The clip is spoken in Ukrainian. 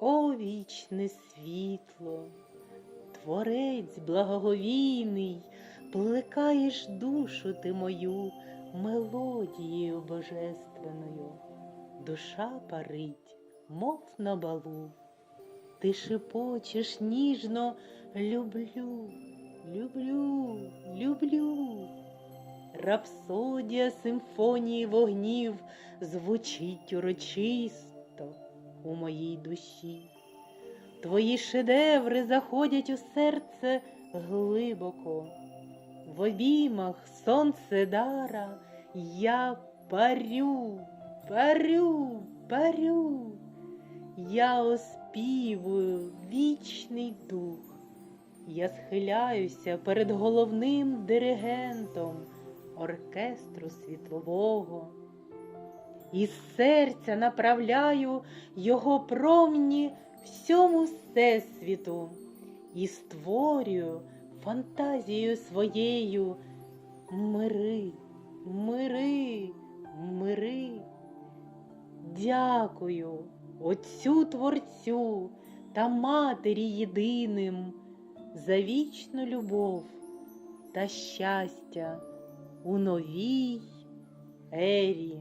О вічне світло, творець благоговійний, плекаєш душу ти мою мелодією божественною. Душа парить, мов на балу. Ти шепочеш ніжно люблю, люблю, люблю. Рапсодія симфонії вогнів звучить урочисто у моїй душі. Твої шедеври заходять у серце глибоко. В обіймах сонце дара я парю, парю, парю. Я оспівую вічний дух. Я схиляюся перед головним диригентом оркестру світлового. Із серця направляю його промні всьому всесвіту і створюю фантазією своєю мири, мири, мири. Дякую Отцю Творцю та Матері єдиним за вічну любов та щастя у новій ері.